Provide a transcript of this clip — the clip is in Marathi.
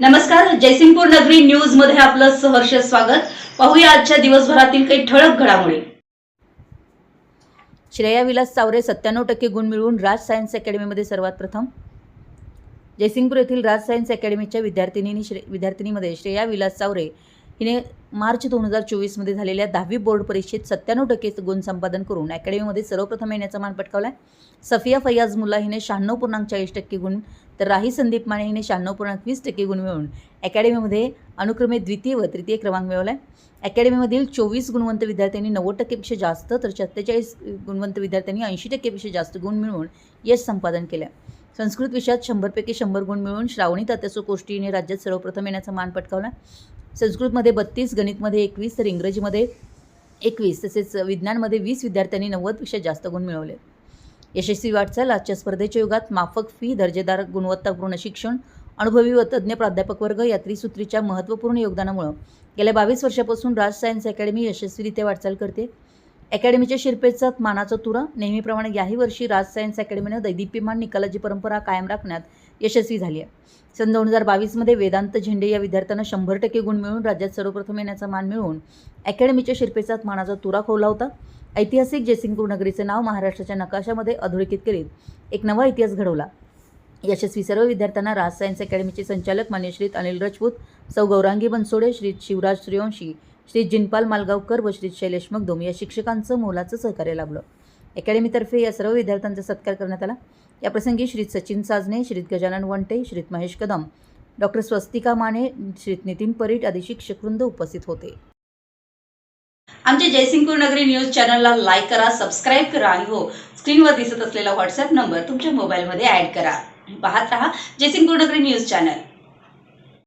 नमस्कार जयसिंगपूर नगरी न्यूजमध्ये आपलं सहर्ष स्वागत. पाहूया आजच्या दिवसभरातील काही ठळक घडामोडी. श्रेया विलास चावरे सत्त्याण्णव टक्के गुण मिळवून राज सायन्स अकॅडमीमध्ये सर्वात प्रथम. जयसिंगपूर येथील राज सायन्स अकॅडमीच्या विद्यार्थिनींनी श्रे विद्यार्थिनीमध्ये श्रेया विलास चावरे हिने मार्च दोन हजार चोवीसमध्ये झालेल्या दहावी बोर्ड परीक्षेत सत्त्याण्णव टक्के गुण संपादन करून अकॅडमीमध्ये सर्वप्रथम येण्याचा मान पटकावला सफिया फैयाज मुला हिने शहाण्णव पूर्णांक चाळीस टक्के गुण तर राही संदीप माने हिने शहाण्णव पूर्णांक वीस टक्के गुण मिळवून अकॅडमीमध्ये अनुक्रमे द्वितीय व तृतीय क्रमांक मिळवला आहे अकॅडमीमधील चोवीस गुणवंत विद्यार्थ्यांनी नव्वद टक्केपेक्षा जास्त तर सत्तेचाळीस गुणवंत विद्यार्थ्यांनी ऐंशी टक्केपेक्षा जास्त गुण मिळवून यश संपादन केलं संस्कृत विषयात शंभरपैकी शंभर गुण मिळवून श्रावणी तात्यासो कोष्टीने राज्यात सर्वप्रथम येण्याचा मान पटकावला संस्कृतमध्ये बत्तीस गणितमध्ये एकवीस तर इंग्रजीमध्ये एकवीस तसेच विज्ञानमध्ये वीस विद्यार्थ्यांनी नव्वदपेक्षा जास्त गुण मिळवले. यशस्वी वाटचाल आजच्या स्पर्धेच्या युगात माफक फी दर्जेदार गुणवत्तापूर्ण शिक्षण अनुभवी व तज्ज्ञ प्राध्यापक वर्ग या त्रिसूत्रीच्या महत्त्वपूर्ण योगदानामुळं गेल्या बावीस वर्षापासून राज सायन्स अकॅडमी यशस्वीरित्या वाटचाल करते. अकॅडमीच्या शिरपेचात मानाचा तुरा. नेहमीप्रमाणे याही वर्षी राज सायन्स अकॅडमीनं दैदिप्यमान निकालाची परंपरा कायम राखण्यात यशस्वी झाली आहे. सन दोन हजार बावीसमध्ये वेदांत झेंडे या विद्यार्थ्यांना शंभर टक्के गुण मिळून राज्यात सर्वप्रथम येण्याचा मान मिळवून अकॅडमीच्या शिरपेचात मानाचा तुरा खोवला होता. ऐतिहासिक जयसिंगपूर नगरीचे नाव महाराष्ट्राच्या नकाशामध्ये अधोरेखित करीत एक नवा इतिहास घडवला. यशस्वी सर्व विद्यार्थ्यांना राज सायन्स अकॅडमीचे संचालक मान्य श्रीत अनिल राजपूत सौ गौरांगी बनसोडे श्री शिवराज सूर्यवंशी श्री जिनपाल मालगावकर व श्री शैलेश मगदोम या शिक्षकांचं मोलाचं सहकार्य लाभलं. अकॅडमीतर्फे या सर्व विद्यार्थ्यांचा सत्कार करण्यात आला. याप्रसंगी श्री सचिन साजने श्री गजानन वंटे श्रीत महेश कदम डॉक्टर स्वस्तिका माने श्री नितीन परीट आदी शिक्षकवृंद उपस्थित होते. आमच्या जयसिंगपूर नगरी न्यूज चॅनलला लाईक करा सबस्क्राईब करा आणि हो स्क्रीनवर दिसत असलेला व्हॉट्सअप नंबर तुमच्या मोबाईलमध्ये ऍड करा. पाहत रहा जयसिंगपूर नगरी न्यूज चॅनल.